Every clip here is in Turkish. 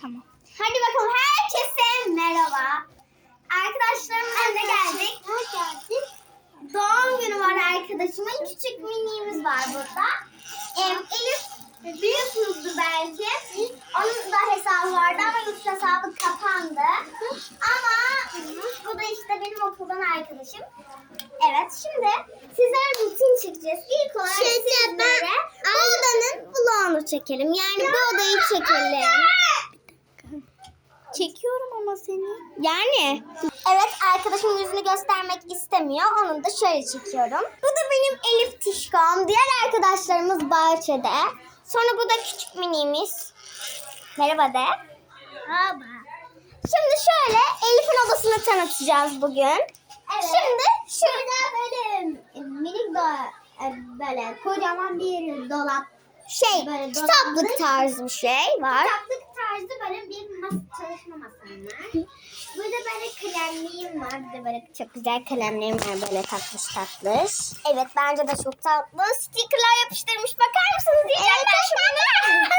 Tamam. Hadi bakalım herkese merhaba. Arkadaşlarımın önüne geldik. Doğum günü var arkadaşımın. Küçük miniğimiz var burada. Em, Elif biliyorsunuzdur belki. Onun da hesabı vardı ama Yusuf hesabı kapandı. Ama bu da işte benim okuldan arkadaşım. Evet şimdi sizlere rutin çekeceğiz. İlk olarak sizlere bu odanın vlogunu çekelim. Yani bu odayı çekelim. Çekiyorum ama seni. Yani. Evet arkadaşımın yüzünü göstermek istemiyor. Onu da şöyle çekiyorum. Bu da benim Elif Tişkom. Diğer arkadaşlarımız bahçede. Sonra bu da küçük minimiz. Merhaba de. Merhaba. Şimdi şöyle Elif'in odasını tanıtacağız bugün. Şimdi şurada böyle minik do- e, böyle kocaman bir dolap şey Böyle kitaplık tarzı bir şey var. Kitaplık tarzı böyle bir masa, çalışma masam var. Burada böyle kalemliğim var. Bir de böyle çok güzel kalemlerim var böyle tatlış tatlış. Evet bence de çok tatlı. Stickerlar yapıştırmış bakar mısınız şimdi.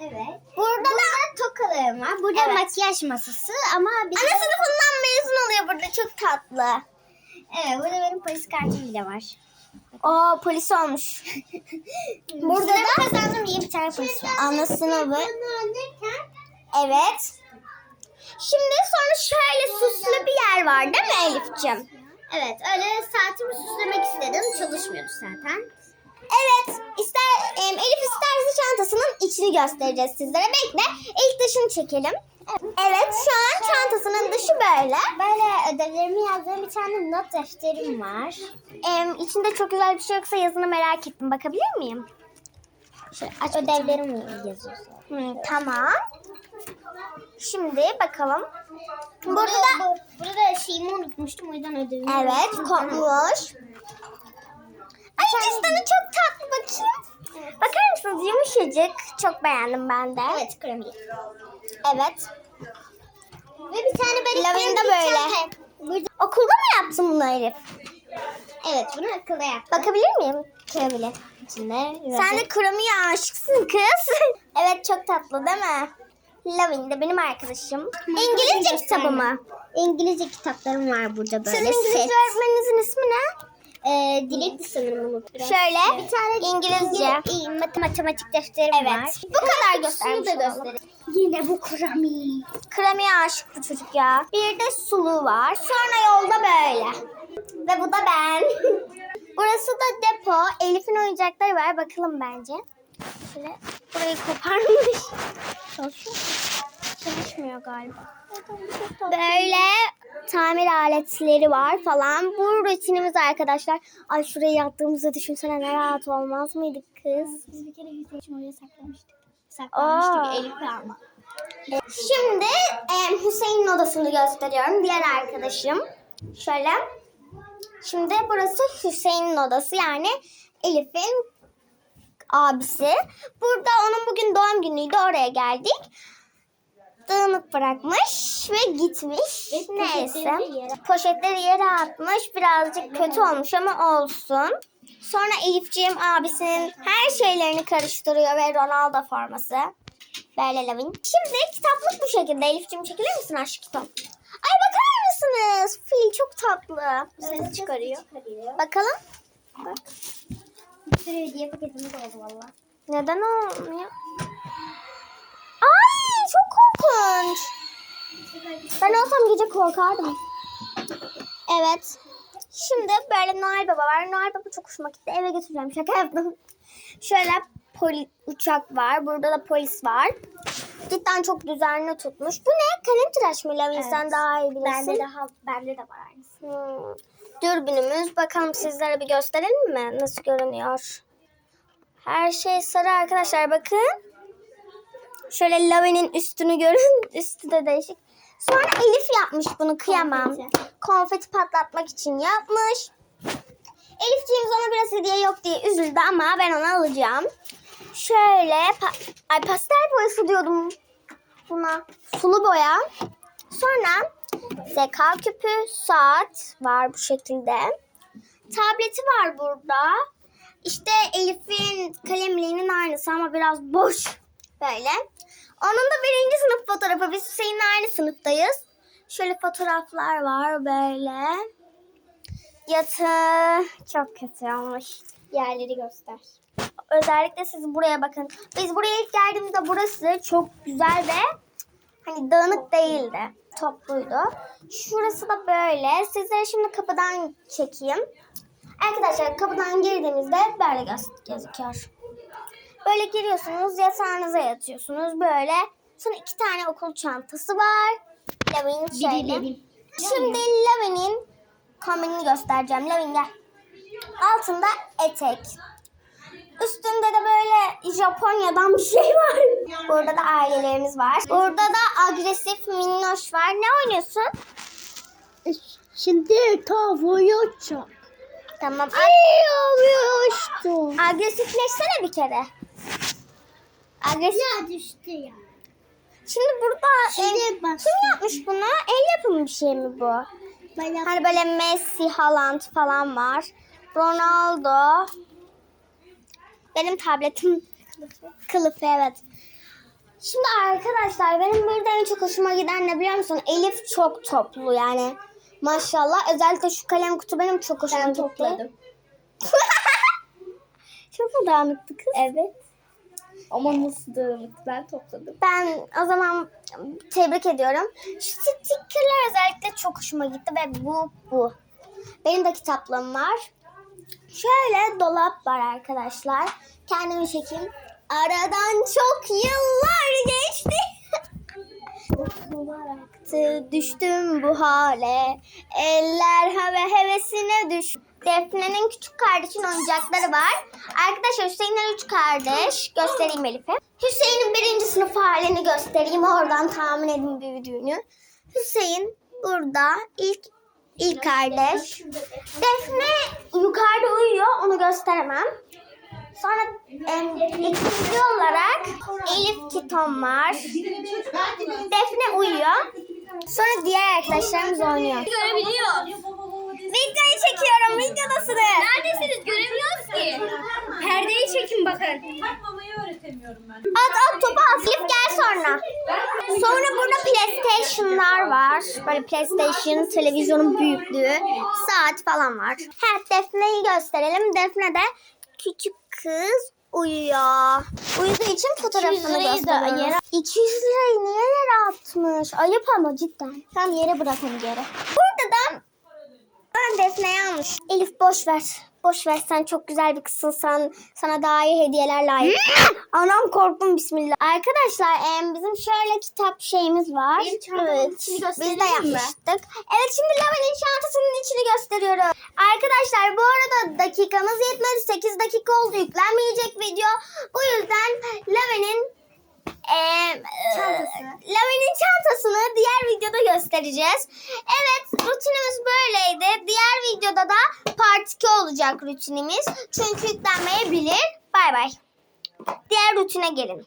Evet. Burada da Tokalarım var. Burada Evet. makyaj masası ama bir ana sınıfından mezun oluyor burada çok tatlı. Evet burada benim polis kartım bile var. Oo polis olmuş. Burada da kazandım diye bir tane polis var. ana sınavı. Evet. Şimdi sonra şöyle süslü bir yer var değil mi Elif'ciğim? Evet öyle saatimi süslemek istedim. Çalışmıyordu zaten. Evet. İster, em, Elif isterse çantasının içini göstereceğiz sizlere. Bekle. İlk dışını çekelim. Evet şu an çantasının dışı böyle. Böyle ödevlerimi yazdığım bir tane not defterim var. Em, içinde çok güzel bir şey yoksa yazını merak ettim. Bakabilir miyim? Şöyle aç ödevlerim yazıyor. Hı, tamam. Şimdi bakalım. Burada Burada, da bu- burada da şeyimi unutmuştum o yüzden ödevimi evet kopmuş. Ay cüzdanı çok tatlı bakayım. Bakar mısınız yumuşacık. Çok beğendim ben de. Evet kremi. Evet. Ve bir tane böyle Lavenda böyle. Burada, Okulda mı yaptın bunu Elif? evet bunu akılda yaptım. Bakabilir miyim? Kremili. İçinde Sen de kremiye aşıksın kız. evet çok tatlı değil mi? Lavin de benim arkadaşım. İngilizce kitabı mı? İngilizce kitaplarım var burada böyle. Sizin İngilizce set. öğretmeninizin ismi ne? Dilek'ti sanırım unuttum. Şöyle. Bir tane İngilizce. İngiliz- mat- matematik defterim Evet. var. Bu kadar göstermiş da göstereyim. Yine bu kremi. Kremiye aşık bu çocuk ya. Bir de sulu var. Sonra yolda böyle. Ve bu da ben. Burası da depo. Elif'in oyuncakları var. Bakalım bence. Şöyle burayı koparmış. Çalışıyor? Çalışmıyor galiba. Böyle tamir aletleri var falan. Bu rutinimiz arkadaşlar. Ay şuraya yattığımızda düşünsene ne rahat olmaz mıydık kız? Biz bir kere Hüseyin için oraya saklamıştık. Saklamıştık Elif'le ama. Şimdi e, Hüseyin'in odasını gösteriyorum. Diğer arkadaşım. Şöyle. Şimdi burası Hüseyin'in odası. Yani Elif'in abisi. Burada onun bugün doğum günüydü. Oraya geldik. Dağınık bırakmış ve gitmiş. Ve Neyse. poşetleri yere- Poşetleri yere atmış. Birazcık kötü olmuş ama olsun. Sonra Elifciğim abisinin her şeylerini karıştırıyor ve Ronaldo forması. Böyle lavin. Şimdi kitaplık bu şekilde. Elifciğim çekilir misin aşkım? Ay bakar mısınız? Fil çok tatlı. Ses çıkarıyor. Bakalım. Bir sürü hediye paketimiz oldu valla. Neden olmuyor? Çok korkunç. Ben olsam gece korkardım. Evet. Şimdi böyle Noel Baba var. Noel Baba çok hoşuma gitti. Eve götüreceğim. Şaka yaptım. Şöyle poli uçak var. Burada da polis var. Cidden çok düzenli tutmuş. Bu ne? Kalem tıraş mı Lavin? Evet. Sen daha iyi bilirsin. Bende daha bende de var aynısı. Hmm. Dürbünümüz. Bakalım sizlere bir gösterelim mi? Nasıl görünüyor? Her şey sarı arkadaşlar. Bakın. Şöyle lavenin üstünü görün. Üstü de değişik. Sonra Elif yapmış bunu. Kıyamam. Konfeti. Konfeti patlatmak için yapmış. Elifciğim ona biraz hediye yok diye üzüldü ama ben onu alacağım. Şöyle pa- ay pastel boyası diyordum buna. Sulu boya. Sonra zeka küpü, saat var bu şekilde. Tableti var burada. İşte Elif'in kalemliğinin aynısı ama biraz boş. Böyle. Onun da birinci sınıf fotoğrafı. Biz Hüseyin'le aynı sınıftayız. Şöyle fotoğraflar var böyle. Yatağı çok kötü olmuş. Yerleri göster. Özellikle siz buraya bakın. Biz buraya ilk geldiğimizde burası çok güzel ve hani dağınık değildi. Topluydu. Şurası da böyle. Sizlere şimdi kapıdan çekeyim. Arkadaşlar kapıdan girdiğimizde böyle göz- gözüküyor. Böyle giriyorsunuz, yatağınıza yatıyorsunuz böyle. Sonra iki tane okul çantası var. Lavin şöyle. Şimdi Lavin'in kombinini göstereceğim. Lavin gel. Altında etek. Üstünde de böyle Japonya'dan bir şey var. Burada da ailelerimiz var. Burada da agresif minnoş var. Ne oynuyorsun? Şimdi tavayı çok. Tamam. Yavuştu. Agresifleşsene bir kere. Agresif. Ya düştü ya. Şimdi burada e, bastı. kim yapmış bunu? El yapımı bir şey mi bu? Ben Hani böyle Messi, Haaland falan var. Ronaldo. Benim tabletim kılıfı evet. Şimdi arkadaşlar benim burada en çok hoşuma giden ne biliyor musun? Elif çok toplu yani. Maşallah. Özellikle şu kalem kutu benim çok hoşuma gitti. çok mu dağınıktı kız? Evet. Ama nasıl dağınık ben topladım. Ben o zaman tebrik ediyorum. Şu stickerler özellikle çok hoşuma gitti ve bu bu. Benim de kitaplığım var. Şöyle dolap var arkadaşlar. Kendimi çekeyim. Aradan çok yıllar geçti. Düştüm bu hale. Eller hava hevesine düş. Defne'nin küçük kardeşin oyuncakları var. Arkadaşlar Hüseyin'in üç kardeş. Göstereyim Elif'e. Hüseyin'in birinci sınıf halini göstereyim. Oradan tahmin edin büyüdüğünü. Hüseyin burada ilk ilk kardeş. Defne yukarıda uyuyor. Onu gösteremem. Sonra em, ikinci olarak Elif Kiton var. Defne uyuyor. Sonra diğer arkadaşlarımız oynuyor. Görebiliyor. Videoyu çekiyorum. Videodasınız. Neredesiniz? Göremiyoruz ki. Perdeyi çekin bakın. Takmamayı öğretemiyorum ben. At at topu at. Elif gel sonra. Sonra burada PlayStation'lar var. Böyle PlayStation, televizyonun büyüklüğü, saat falan var. Ha Defne'yi gösterelim. Defne de küçük kız uyuyor. Uyuduğu için 200 fotoğrafını gösteriyoruz. yere- 200 lirayı niye yere atmış? Ayıp ama cidden. Tam yere bırak onu geri. Burada da ben Defne'yi almış. Elif boş ver. Boş ver sen çok güzel bir kızsın. Sen, sana daha iyi hediyeler layık. Anam korktum bismillah. Arkadaşlar em, bizim şöyle kitap şeyimiz var. Benim çantamın içini Biz de gösterelim mi? yapmıştık. Evet şimdi Laven'in çantasının içini gösteriyorum. Arkadaşlar bu arada dakikamız yetmedi. 8 dakika oldu yüklenmeyecek video. Bu yüzden Laven'in em, e, Çantası. Laven'in çantasını diğer videoda göstereceğiz. Evet rutinimiz böyleydi. Diğer videoda da part 2 olacak rutinimiz. Çünkü yüklenmeyebilir. Bay bay. Diğer rutine gelin.